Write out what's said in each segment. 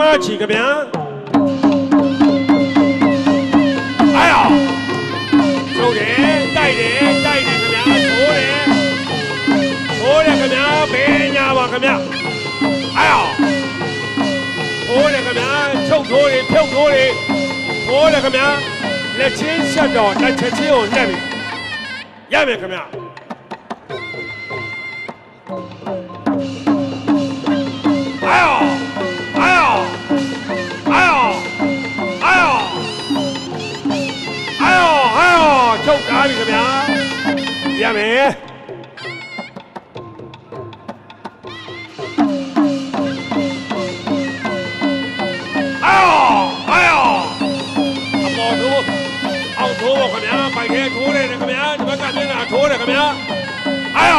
မချီခင်ဗျာအာယောချုပ်တယ်တိုက်တယ်တိုက်တယ်ခင်ဗျာထိုးတယ်ထိုးတယ်ခင်ဗျာဘေးညာပါခင်ဗျာအာယောထိုးတယ်ခင်ဗျာချုပ်ထိုးတယ်ဖြုတ်ထိုးတယ် 走开你个喵李梅哎呦哎呦好痛好我快点快点哭了这个喵你们赶紧按错了个喵哎呦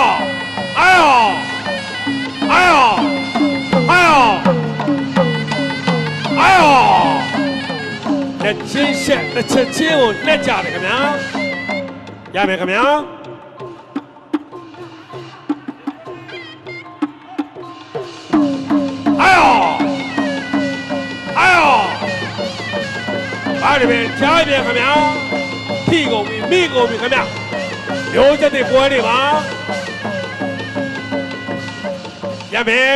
哎呦哎呦哎呦哎呦那惊险那这惊我这家的个喵 ရမယ်ခင်ဗျာအာယောအာယောဘာတွေပဲကြားပြန်ခင်ဗျာဖြီကုန်ပြီမိကုန်ပြီခင်ဗျာရိုးချက်တွေပွဲတွေပါရမယ်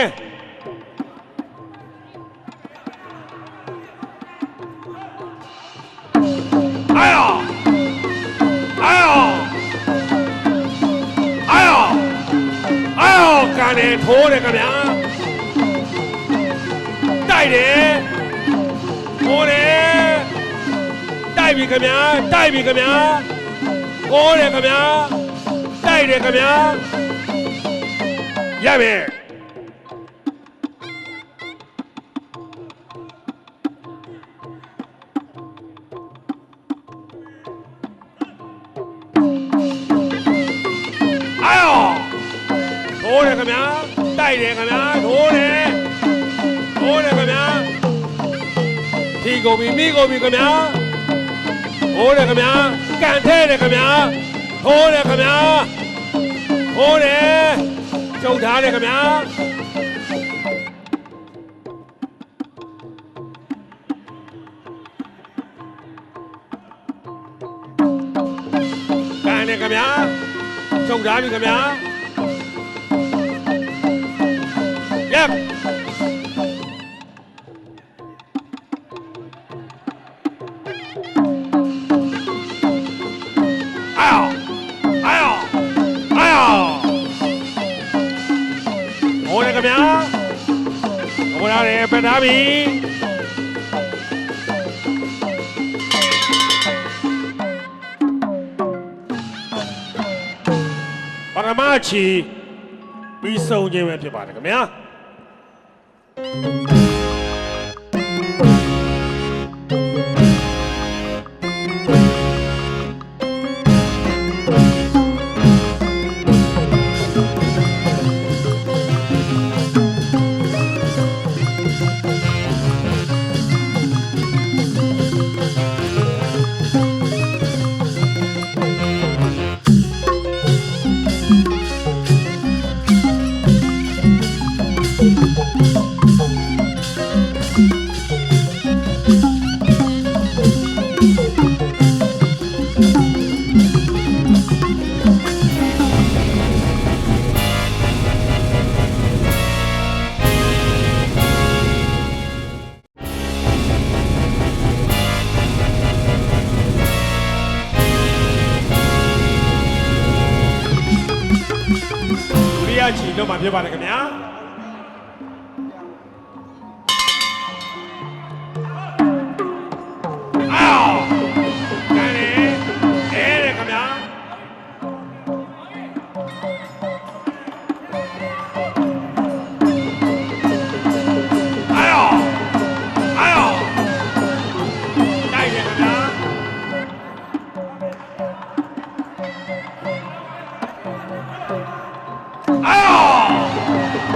呀！ကန်တယ်ထိုးတယ်ခင်ဗျာတိုက်တယ်ထိုးတယ်တိုက်ပြီခင်ဗျာတိုက်ပြီခင်ဗျာထိုးတယ်ခင်ဗျာတိုက်တယ်ခင်ဗျာရမယ် ခင်ဗျာတိုက်တယ်ခင်ဗျာထိုးတယ်ထိုးတယ်ခင်ဗျာဖြီကုန်ပြီမိကုန်ပြီခင်ဗျာထိုးတယ်ခင်ဗျာကန်ထဲတယ်ခင်ဗျာထိုးတယ်ခင်ဗျာထိုးတယ်ကျုံထားတယ်ခင်ဗျာကန်တယ်ခင်ဗျာကျုံထားပြီခင်ဗျာ Yep. Ow! Ow! Ow! ဟိုရခင်ဗျာဟိုရတယ်ပတ်ထားပြီပရမချီပြီးဆုံးခြင်းပဲဖြစ်ပါတယ်ခင်ဗျာ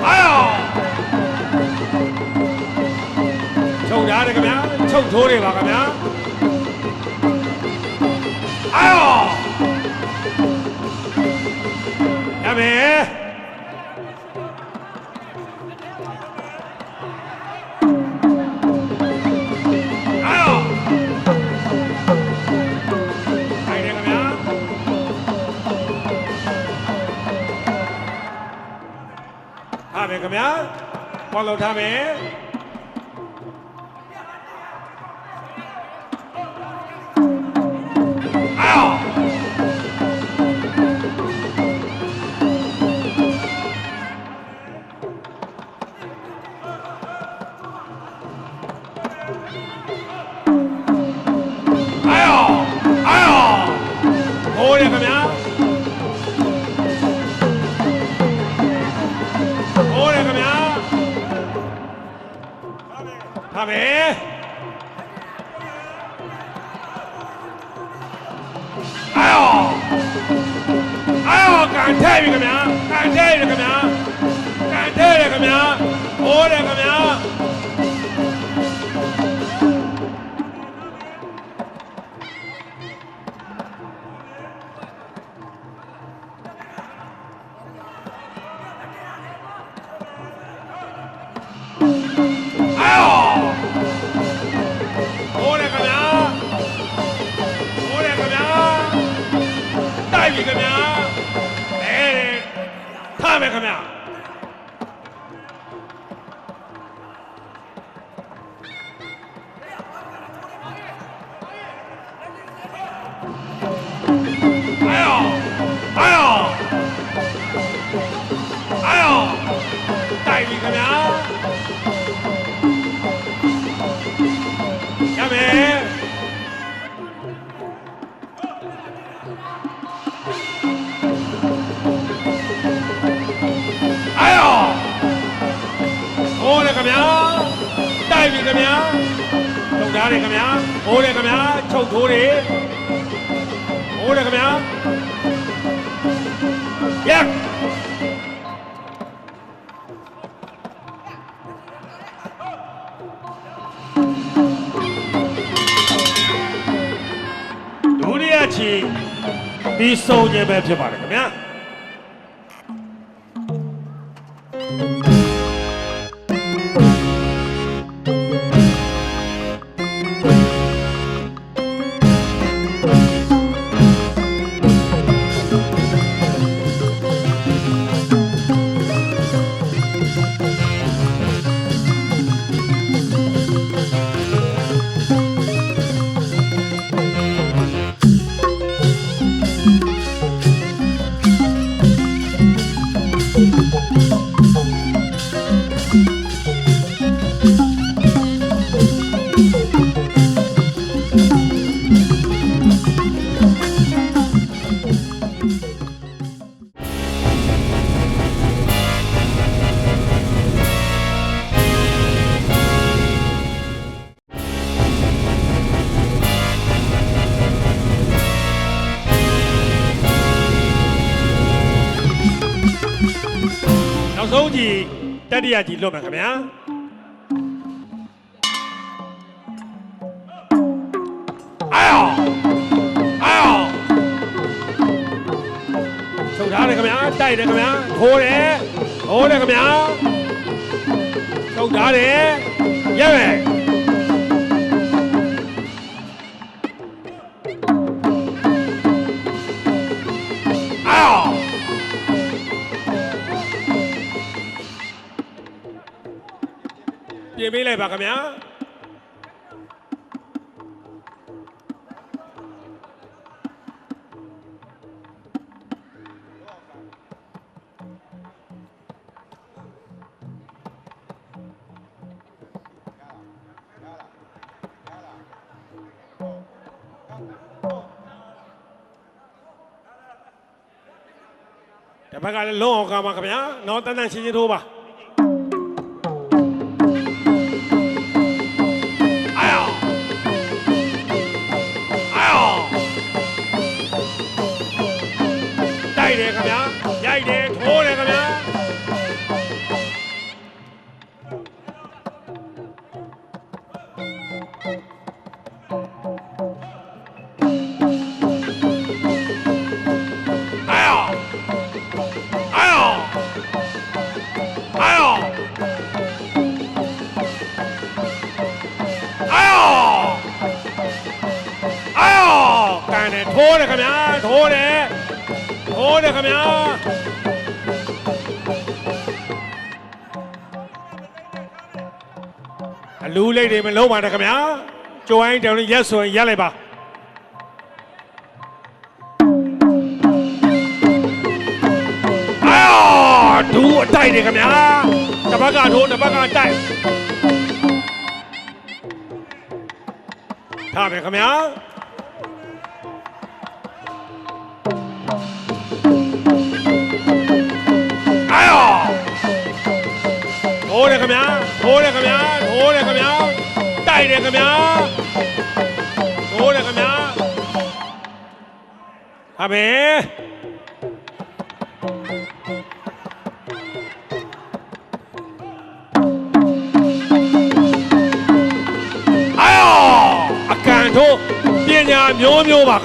အော်ချုပ်ထားတယ်ခင်ဗျာချုပ်ထိုးတယ်ပါခင်ဗျာအော်ရမယ် ခင်ဗျာပေါက်လောက်ထားမယ် အာယောအာယောကန်ထဲပြီခင်ဗျာကန်ထဲပြီခင်ဗျာကန်ထဲတယ်ခင်ဗျာဟိုးတယ်ခင်ဗျာ ခင်ဗျာချုပ်ထိုးတယ်ဟိုးတယ်ခင်ဗျာရက်ဒုတိယချီပြီးဆုံးခြင်းပဲဖြစ်ပါတယ်ခင်ဗျာ နောက်ဆုံးကြည့်တတိယကြည့်လွတ်မယ်ခင်ဗျာအာယောအာယောချုပ်ထားတယ်ခင်ဗျာတိုက်တယ်ခင်ဗျာထိုးတယ်ထိုးတယ်ခင်ဗျာချုပ်ထားတယ်ရဲ ပြင်ပေးလိုက်ပါခင်ဗျာတစ်ဖက်ကလည်းလုံးအောင်ကာပါခင်ဗျာနော်တန်းတန်းရှင်းရှင်းထိုးပါ ထိုးတယ်ခင်ဗျာထိုးတယ်ထိုးတယ်ခင်ဗျာအလူးလေးတွေမလုံးပါနဲ့ခင်ဗျာကြိုးအိုင်းတောင်လေးရက်ဆိုရင်ရက်လိုက်ပါ တိုက်တယ်ခင်ဗျာတစ်ဘက်ကထိုးတစ်ဘက်ကတိုက်ထားမယ်ခင်ဗျာအာယောဟိုးတယ်ခင်ဗျာဟိုးတယ်ခင်ဗျာဟိုးတယ်ခင်ဗျာတိုက်တယ်ခင်ဗျာဟိုးတယ်ခင်ဗျာဟာပဲအာ အကန်တို့ပညာမျိုးမျိုးပါ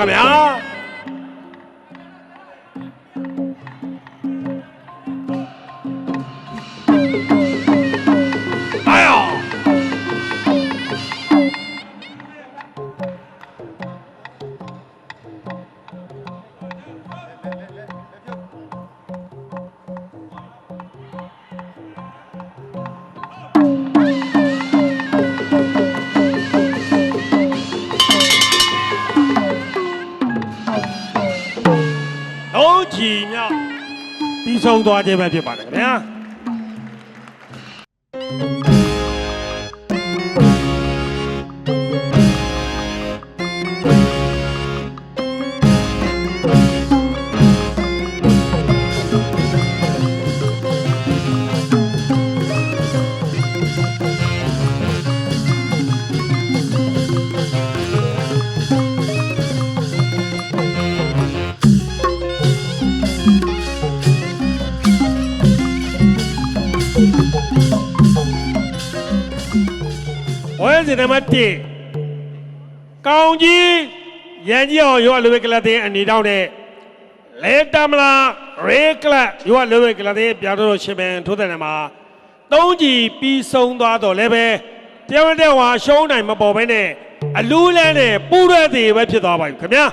ဆုံးသွားခြင်းပဲဖြစ်ပါတယ်ခင်ဗျာ စဉ်နံပါတ်1ကောင်းကြီးရန်ကြီးအောင်ရွာလူဝဲကလတဲ့အနေတောင်းတဲ့လေတမလာရေကလရွာလူဝဲကလတဲ့ပြာတော်ရှင်ပင်ထိုးတဲ့နေမှာသုံးကြီးပြီးဆုံးသွားတော့လည်းပဲတရားဝင်တဲ့ဝါရှုံးနိုင်မပေါ်ဘဲနဲ့အလူးလဲနဲ့ပူးရဲသေးပဲဖြစ်သွားပါပြီခင်ဗျာ